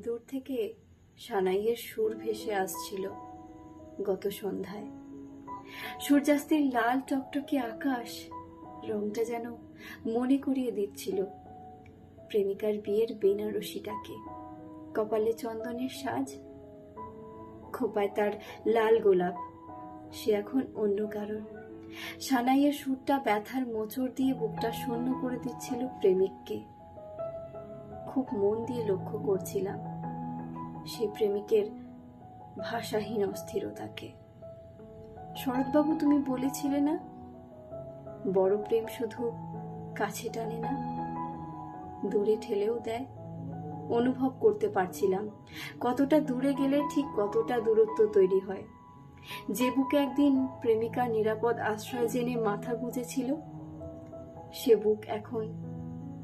দূর থেকে সানাইয়ের সুর ভেসে আসছিল গত সন্ধ্যায়। সূর্যাস্তের লাল টকটকে আকাশ রংটা যেন মনে করিয়ে দিচ্ছিল প্রেমিকার বিয়ের বেনারসিটাকে। কপালে চন্দনের সাজ, খোপায় তার লাল গোলাপ, সে এখন অন্য কারণ সানাইয়ের সুরটা ব্যথার মোচড় দিয়ে বুকটা শূন্য করে দিচ্ছিল প্রেমিককে। খুব মন দিয়ে লক্ষ্য করছিলাম সে প্রেমিকের ভাষাহীন অস্থিরতাকে। শরৎবাবু, তুমি বলেছিলে না? বড় প্রেম শুধু কাছে টানে না, দূরে ঠেলেও দেয়। অনুভব করতে পারছিলাম কতটা দূরে গেলে ঠিক কতটা দূরত্ব তৈরি হয়। যে বুকে একদিন প্রেমিকা নিরাপদ আশ্রয় জেনে মাথা গুঁজেছিল, সে বুক এখন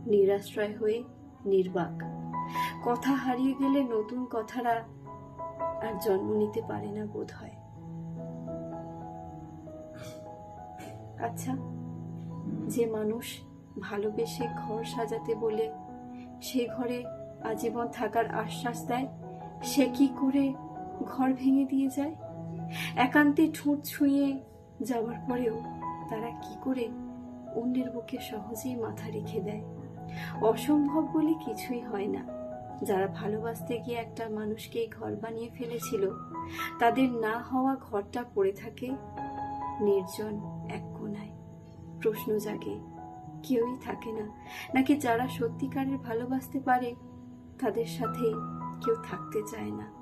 নিরাশ্রয় হয়ে নির্বাক। কথা হারিয়ে গেলে নতুন কথারা আর জন্ম নিতে পারে না বোধ হয় আচ্ছা যে মানুষ ভালোবেসে ঘর সাজাতে বলে সে ঘরে আজীবন থাকার আশ্বাস দেয়, সে কি করে ঘর ভেঙে দিয়ে যায়? একান্তে ঠোঁট ছুঁয়ে যাওয়ার পরেও তারা কি করে অন্যের বুকে সহজেই মাথা রেখে দেয়? অসম্ভব বলে কিছুই হয় না। যারা ভালোবাসতে গিয়ে একটা মানুষকে ঘর বানিয়ে ফেলেছিল, তাদের না হওয়া ঘরটা পড়ে থাকে নির্জন এক কোনায়। প্রশ্ন জাগে, কেউই থাকে না। নাকি যারা সত্যিকারের ভালোবাসতে পারে, তাদের সাথে কেউ থাকতে চায় না।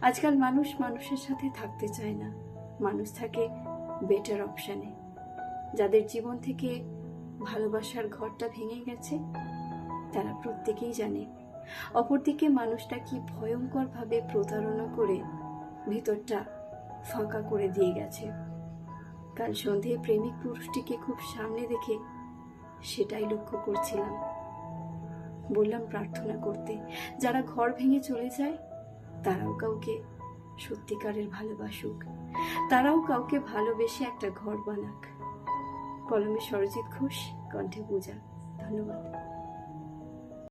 আজকাল মানুষ মানুষের সাথে থাকতে চায় না। মানুষ থাকে বেটার অপশানে যাদের জীবন থেকে ভালোবাসার ঘরটা ভেঙে গেছে, তারা প্রত্যেকেই জানে। অপরদিকে মানুষটা কি ভয়ঙ্করভাবে প্রতারণা করে ভিতরটা ফাঁকা করে দিয়ে গেছে। কাল সন্ধে প্রেমিক পুরুষটিকে খুব সামনে দেখে সেটাই লক্ষ্য করছিলাম। বললাম প্রার্থনা করতে, যারা ঘর ভেঙে চলে যায়, তারাও কাউকে সত্যিকারের ভালোবাসুক। তারাও কাউকে ভালোবেসে একটা ঘর বানাক। কলমে সরজিৎ ঘোষ কণ্ঠে পূজা। ধন্যবাদ।